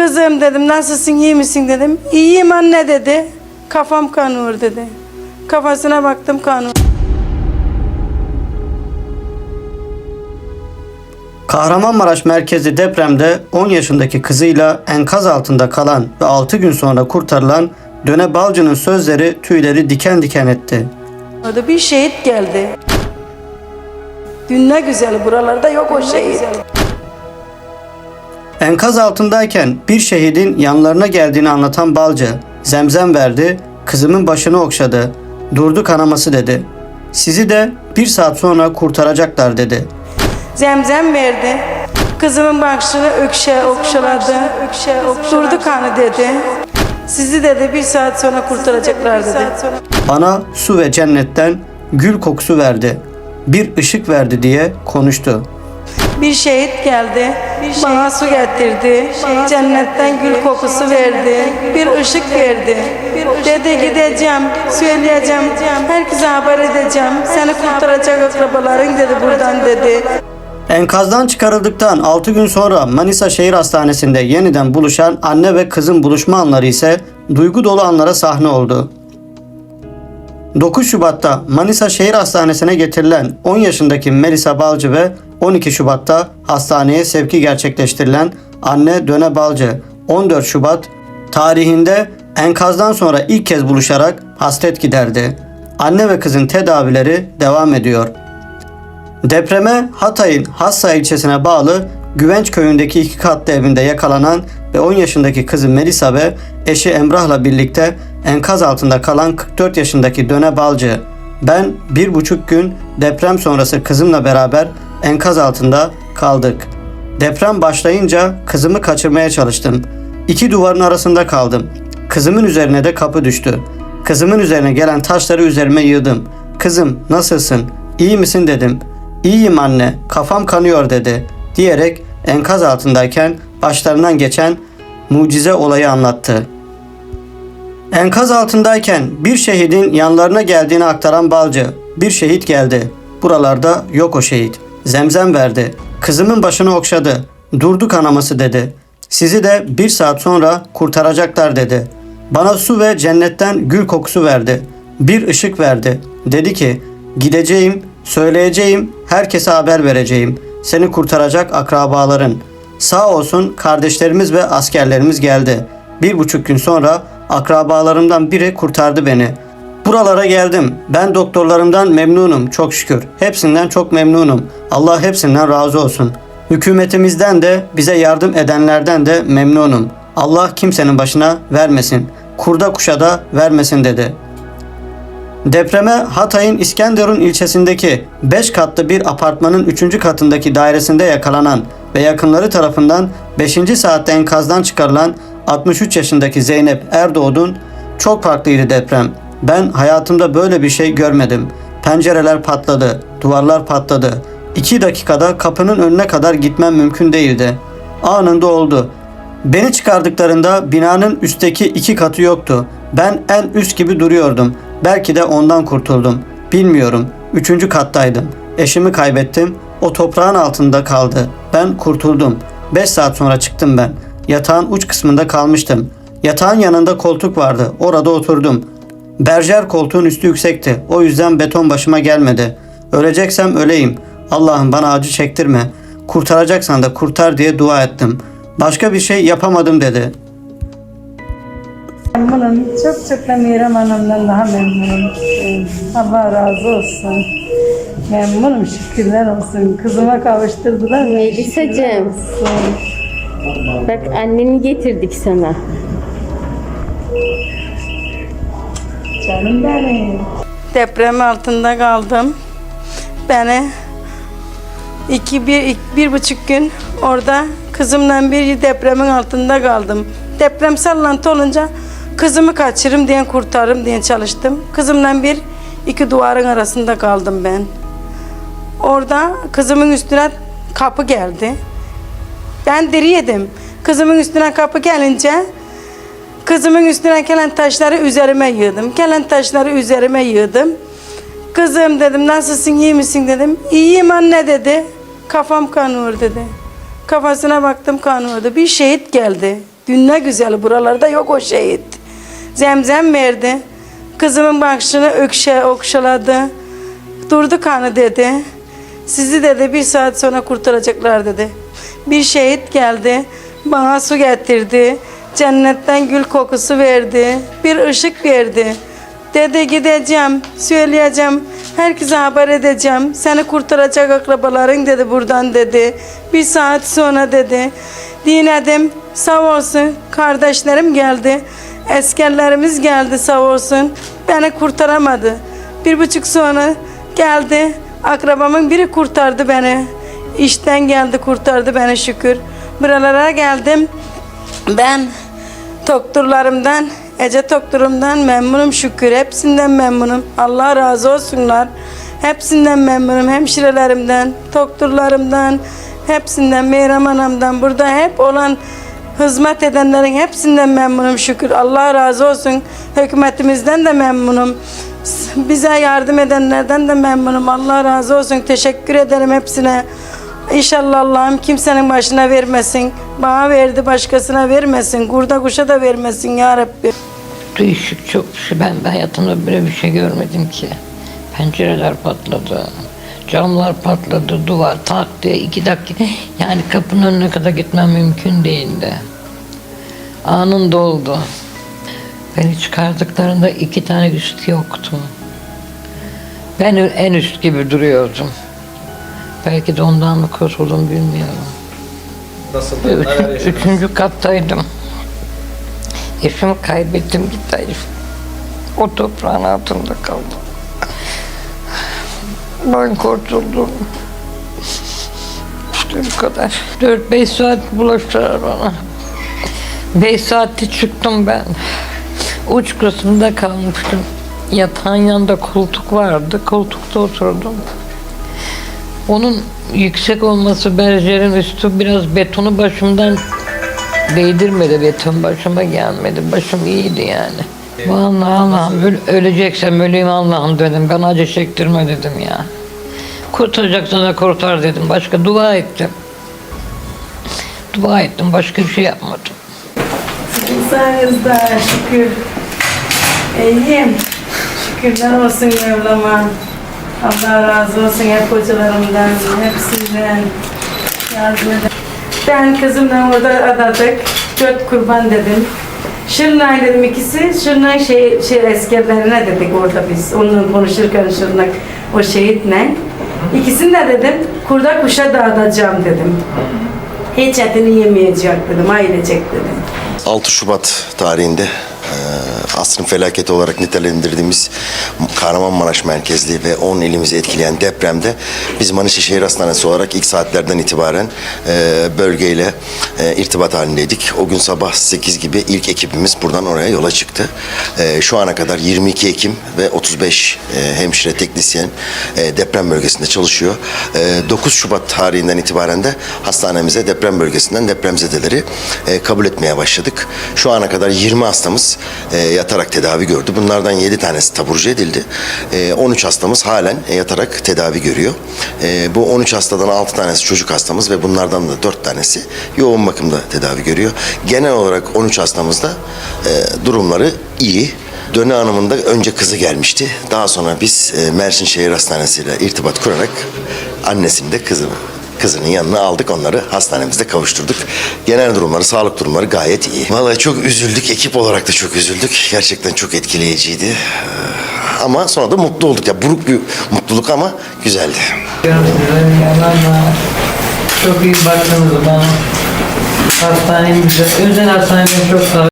Kızım dedim nasılsın iyi misin dedim. İyiyim anne dedi. Kafam kanıyor dedi. Kafasına baktım kanıyor. Kahramanmaraş merkezli depremde 10 yaşındaki kızıyla enkaz altında kalan ve 6 gün sonra kurtarılan Döne Balcı'nın sözleri tüyleri diken diken etti. Orada bir şehit geldi. Dün ne güzel buralarda yok o şehit. Enkaz altındayken bir şehidin yanlarına geldiğini anlatan Balcı, zemzem verdi, kızımın başını okşadı, durdu kanaması dedi. Sizi de bir saat sonra kurtaracaklar dedi. Zemzem verdi. Kızımın başını ökşe okşaladı. Durdu kanı dedi. Sizi dedi bir saat sonra kurtaracaklar dedi. Bana su ve cennetten gül kokusu verdi. Bir ışık verdi diye konuştu. Bir şehit geldi. Bana su getirdi. Cennetten gül kokusu verdi. Bir ışık verdi. Dedi gideceğim, söyleyeceğim. Herkese haber edeceğim. Seni kurtaracak akrabaların dedi buradan dedi. Enkazdan çıkarıldıktan 6 gün sonra Manisa Şehir Hastanesi'nde yeniden buluşan anne ve kızın buluşma anları ise duygu dolu anlara sahne oldu. 9 Şubat'ta Manisa Şehir Hastanesi'ne getirilen 10 yaşındaki Melisa Balcı ve 12 Şubat'ta hastaneye sevki gerçekleştirilen anne Döne Balcı 14 Şubat tarihinde enkazdan sonra ilk kez buluşarak hasret giderdi. Anne ve kızın tedavileri devam ediyor. Depreme Hatay'ın Hassa ilçesine bağlı Güvenç köyündeki iki katlı evinde yakalanan ve 10 yaşındaki kızı Melisa ve eşi Emrah'la birlikte enkaz altında kalan 44 yaşındaki Döne Balcı. Ben bir buçuk gün deprem sonrası kızımla beraber enkaz altında kaldık. Deprem başlayınca kızımı kaçırmaya çalıştım. İki duvarın arasında kaldım. Kızımın üzerine de kapı düştü. Kızımın üzerine gelen taşları üzerime yığdım. Kızım nasılsın? İyi misin dedim. İyiyim anne, kafam kanıyor dedi. Diyerek enkaz altındayken başlarından geçen mucize olayı anlattı. Enkaz altındayken bir şehidin yanlarına geldiğini aktaran Balcı, bir şehit geldi. Buralarda yok o şehit. Zemzem verdi. Kızımın başını okşadı. Durdu kanaması dedi. Sizi de bir saat sonra kurtaracaklar dedi. Bana su ve cennetten gül kokusu verdi. Bir ışık verdi. Dedi ki gideceğim, söyleyeceğim, herkese haber vereceğim. Seni kurtaracak akrabaların. Sağ olsun kardeşlerimiz ve askerlerimiz geldi. Bir buçuk gün sonra akrabalarımdan biri kurtardı beni. Buralara geldim. Ben doktorlarımdan memnunum çok şükür. Hepsinden çok memnunum. Allah hepsinden razı olsun. Hükümetimizden de bize yardım edenlerden de memnunum. Allah kimsenin başına vermesin. Kurda kuşa da vermesin dedi. Depreme Hatay'ın İskenderun ilçesindeki 5 katlı bir apartmanın 3. katındaki dairesinde yakalanan ve yakınları tarafından 5. saatte enkazdan çıkarılan 63 yaşındaki Zeynep Erdoğdu'nun çok farklıydı deprem. Ben hayatımda böyle bir şey görmedim. Pencereler patladı, duvarlar patladı. 2 dakikada kapının önüne kadar gitmem mümkün değildi. Anında oldu. Beni çıkardıklarında binanın üstteki iki katı yoktu. Ben en üst gibi duruyordum. Belki de ondan kurtuldum. Bilmiyorum. Üçüncü kattaydım. Eşimi kaybettim. O toprağın altında kaldı. Ben kurtuldum. Beş saat sonra çıktım ben. Yatağın uç kısmında kalmıştım. Yatağın yanında koltuk vardı. Orada oturdum. Berjer koltuğun üstü yüksekti. O yüzden beton başıma gelmedi. Öleceksem öleyim. Allah'ım bana acı çektirme. Kurtaracaksan da kurtar diye dua ettim. Başka bir şey yapamadım dedi. Memnunum. Çok çok da Miram Hanım'dan daha memnunum. Allah razı olsun. Memnunum şükürler olsun. Kızıma kavuşturdular. Melisacığım. Bak anneni getirdik sana. Canım benim. Deprem altında kaldım. Beni iki, bir, iki- bir buçuk gün orada kızımla bir depremin altında kaldım. Deprem sallantı olunca kızımı kaçırırım diye kurtarırım diye çalıştım. Kızımla bir iki duvarın arasında kaldım ben. Orada kızımın üstüne kapı geldi. Ben diri yedim. Kızımın üstüne kapı gelince Kızımın üstüne gelen taşları üzerime yığdım. Gelen taşları üzerime yığdım. Kızım dedim nasılsın iyi misin dedim. İyiyim anne dedi. Kafam kanıyor dedi. Kafasına baktım kanıyordu. Bir şehit geldi. Dünya güzeli buralarda yok o şehit. Zemzem verdi. Kızımın bakışını ökşe okşaladı. Durdu kanı dedi. Sizi dedi bir saat sonra kurtaracaklar dedi. Bir şehit geldi. Bana su getirdi. Cennetten gül kokusu verdi. Bir ışık verdi. Dedi gideceğim, söyleyeceğim, herkese haber edeceğim. Seni kurtaracak akrabaların dedi buradan dedi. Bir saat sonra dedi. Dinledim, sağ olsun kardeşlerim geldi. Eskerlerimiz geldi sağ olsun. Beni kurtaramadı. Bir buçuk sonra geldi. Akrabamın biri kurtardı beni. İşten geldi kurtardı beni şükür. Buralara geldim. Ben doktorlarımdan, Ece doktorumdan memnunum şükür. Hepsinden memnunum. Allah razı olsunlar. Hepsinden memnunum. Hemşirelerimden, doktorlarımdan, hepsinden, Meyrem Anam'dan, burada hep olan hizmet edenlerin hepsinden memnunum şükür. Allah razı olsun. Hükümetimizden de memnunum. Bize yardım edenlerden de memnunum. Allah razı olsun. Teşekkür ederim hepsine. İnşallah Allah'ım kimsenin başına vermesin. Bana verdi başkasına vermesin. Kurda kuşa da vermesin ya Rabbi. Değişik çok bir şey. Ben, hayatımda böyle bir şey görmedim ki. Pencereler patladı. Camlar patladı. Duvar tak diye iki dakika. Yani kapının önüne kadar gitmem mümkün değildi. Anında oldu. Beni çıkardıklarında iki tane üst yoktu. Ben en üst gibi duruyordum. Belki de ondan mı kurtuldum bilmiyorum. Nasıl? Üç, üçüncü kattaydım. Eşimi kaybettim gitti herif. O toprağın altında kaldım. Ben kurtuldum. İşte bu kadar. Dört beş saat bulaştılar bana. Beş saatte çıktım ben. Uç kısımda kalmıştım. Yatağın yanında koltuk vardı. Koltukta oturdum. Onun yüksek olması berjerin üstü biraz betonu başımdan değdirmedi. Beton başıma gelmedi. Başım iyiydi yani. Vallahi Allah'ım öl- öleceksem öleyim Allah'ım dedim. Ben acı çektirme dedim ya. Kurtaracaksan da kurtar dedim. Başka dua ettim. Dua ettim. Başka bir şey yapmadım. Sayınızda şükür. İyiyim. Şükürler olsun Mevlam'a. Allah razı olsun hep hocalarımdan, hepsinden yardım eden. Ben kızımla orada adadık. Dört kurban dedim. Şırnak dedim ikisi. Şırnak şey, şey askerlerine dedik orada biz. Onunla konuşurken Şırnak o şehitle. İkisini de dedim kurda kuşa dağıtacağım dedim. Hiç etini yemeyecek dedim, ailecek dedim. 6 Şubat tarihinde asrın felaketi olarak nitelendirdiğimiz Kahramanmaraş merkezli ve 10 ilimizi etkileyen depremde biz Manisa Şehir Hastanesi olarak ilk saatlerden itibaren e, bölgeyle e, irtibat halindeydik. O gün sabah 8 gibi ilk ekibimiz buradan oraya yola çıktı. E, Şu ana kadar 22 hekim ve 35 e, hemşire teknisyen deprem bölgesinde çalışıyor. E, 9 Şubat tarihinden itibaren de hastanemize deprem bölgesinden depremzedeleri e, kabul etmeye başladık. Şu ana kadar 20 hastamız e, yatarak tedavi gördü. Bunlardan 7 tanesi taburcu edildi. E, 13 hastamız halen e, yatarak tedavi görüyor. E, bu 13 hastadan 6 tanesi çocuk hastamız ve bunlardan da 4 tanesi yoğun bakımda tedavi görüyor. Genel olarak 13 hastamızda e, durumları iyi. Döne Hanım'ın da önce kızı gelmişti. Daha sonra biz e, Mersin Şehir Hastanesi ile irtibat kurarak annesini de kızını kızının yanına aldık onları hastanemizde kavuşturduk. Genel durumları, sağlık durumları gayet iyi. Vallahi çok üzüldük. Ekip olarak da çok üzüldük. Gerçekten çok etkileyiciydi. Ee, Ama sonra da mutlu olduk. Ya buruk bir mutluluk ama güzeldi. Çok iyi baktınız bana. Hastanemize, özel hastanemize çok sağ